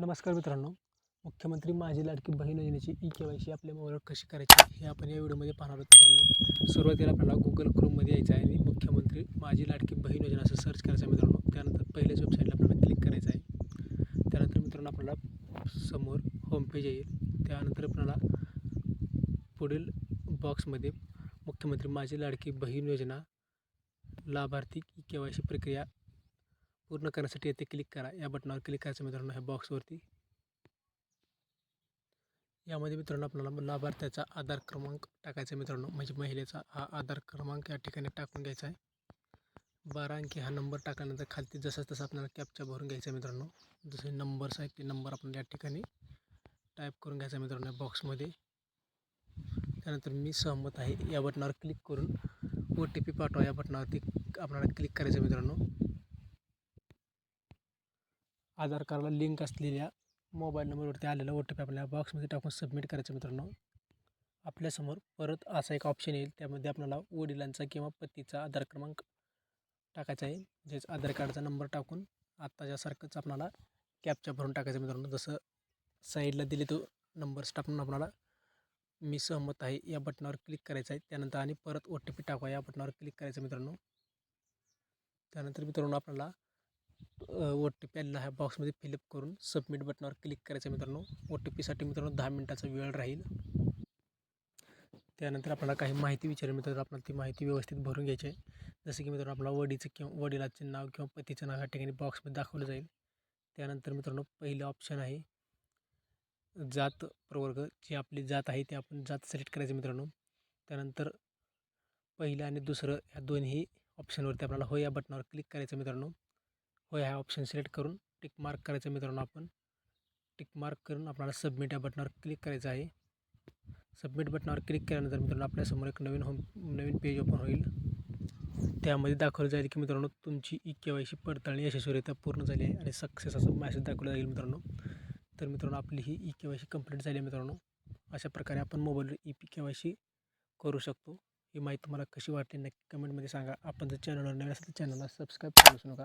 नमस्कार मित्रांनो. मुख्यमंत्री माझी लाडकी बहीण योजनेची ई के वाय सी आपल्या मोबाईलवर कशी करायची हे आपण या व्हिडिओमध्ये पाहणार आहोत मित्रांनो. सुरुवातीला आपल्याला गुगल क्रोममध्ये यायचं आहे आणि मुख्यमंत्री माझी लाडकी बहीण योजना असं सर्च करायचं आहे मित्रांनो. त्यानंतर पहिल्याच वेबसाईटला आपल्याला क्लिक करायचं आहे. त्यानंतर मित्रांनो आपल्याला समोर होमपेज येईल. त्यानंतर आपल्याला पुढील बॉक्समध्ये मुख्यमंत्री माझी लाडकी बहीण योजना लाभार्थी ई के वाय सी प्रक्रिया पूर्ण करण्यासाठी येथे क्लिक करा. या बटनावर क्लिक करायचं मित्रांनो ह्या बॉक्सवरती यामध्ये मित्रांनो आपल्याला लाभार्थ्याचा आधार क्रमांक टाकायचा मित्रांनो. म्हणजे महिलेचा हा आधार क्रमांक या ठिकाणी टाकून घ्यायचा आहे. बारा अंकी हा नंबर टाकल्यानंतर खालती जसा तसा आपल्याला कॅपचा भरून घ्यायचा आहे मित्रांनो. जसे नंबर्स आहेत ते नंबर आपण या ठिकाणी टाईप करून घ्यायचा आहे मित्रांनो बॉक्समध्ये त्यानंतर मी सहमत आहे. या बटनावर क्लिक करून ओ टी पी पाठवा. या बटनावरती आपल्याला क्लिक करायचं मित्रांनो. आधार कार्डला लिंक असलेल्या मोबाईल नंबरवरती आलेला ओ टी पी आपल्याला बॉक्समध्ये टाकून सबमिट करायचं मित्रांनो. आपल्यासमोर परत असा एक ऑप्शन येईल त्यामध्ये आपल्याला वडिलांचा किंवा पतीचा आधार क्रमांक टाकायचा आहे. म्हणजेच आधार कार्डचा नंबर टाकून आत्ताच्यासारखंच आपल्याला कॅपच्या भरून टाकायचं मित्रांनो. जसं साईडला दिले तो नंबर्स टाकून आपल्याला मी सहमत आहे या बटनावर क्लिक करायचं आहे. त्यानंतर आणि परत ओ टी पी टाकवा या बटनावर क्लिक करायचं मित्रांनो. त्यानंतर मित्रांनो आपल्याला ओ टी पी आलेला ह्या बॉक्समध्ये फिलअप करून सबमिट बटनावर क्लिक करायचं मित्रांनो. ओ टी पीसाठी मित्रांनो दहा मिनटाचा वेळ राहील. त्यानंतर आपल्याला काही माहिती विचारेल मित्रांनो आपल्याला ती माहिती व्यवस्थित भरून घ्यायची आहे. जसं की मित्रांनो आपला वडीचं किंवा वडिलाचे नाव किंवा पतीचं नाव ह्या ठिकाणी बॉक्समध्ये दाखवलं जाईल. त्यानंतर मित्रांनो पहिलं ऑप्शन आहे जात प्रवर्ग. जी आपली जात आहे ती आपण जात सिलेक्ट करायचं मित्रांनो. त्यानंतर पहिलं आणि दुसरं ह्या दोन्ही ऑप्शनवरती आपल्याला हो या बटनावर क्लिक करायचं मित्रांनो. होय ह्या ऑप्शन सिलेक्ट करून टिक मार्क करायचं मित्रांनो आपण. टिक मार्क करून आपल्याला सबमिट या बटनावर क्लिक करायचं आहे. सबमिट बटनावर क्लिक केल्यानंतर मित्रांनो आपल्यासमोर एक नवीन होम नवीन पेज ओपन होईल. त्यामध्ये दाखवलं जाईल की मित्रांनो तुमची ई के वाय सी पडताळणी यशस्वीरित्या पूर्ण झाली आहे आणि सक्सेस असा मॅसेज दाखवला जाईल मित्रांनो. तर मित्रांनो आपली ही E K Y C complete झाली आहे मित्रांनो. अशा प्रकारे आपण मोबाईलवर E P K Y C करू शकतो. ही माहिती तुम्हाला कशी वाटली नक्की कमेंटमध्ये सांगा. आपण जर चॅनलवर नवीन असेल तर चॅनलला सबस्क्राईब करू नका.